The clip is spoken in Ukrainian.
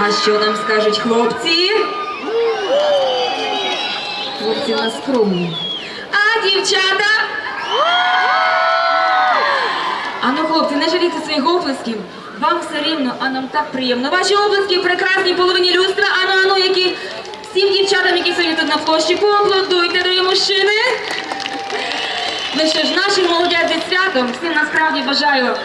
А що нам скажуть хлопці? Хлопці у нас скромні. А дівчата? Ану, хлопці, не жалійте своїх оплесків. Вам все рівно, а нам так приємно. Ваші оплески в прекрасній половині люстра. Ану, ану, які всім дівчатам, які сьогодні тут на площі, поаплодуйте, дорогі мужчини. Ну що ж, нашим молодят зі святом всім насправді бажаю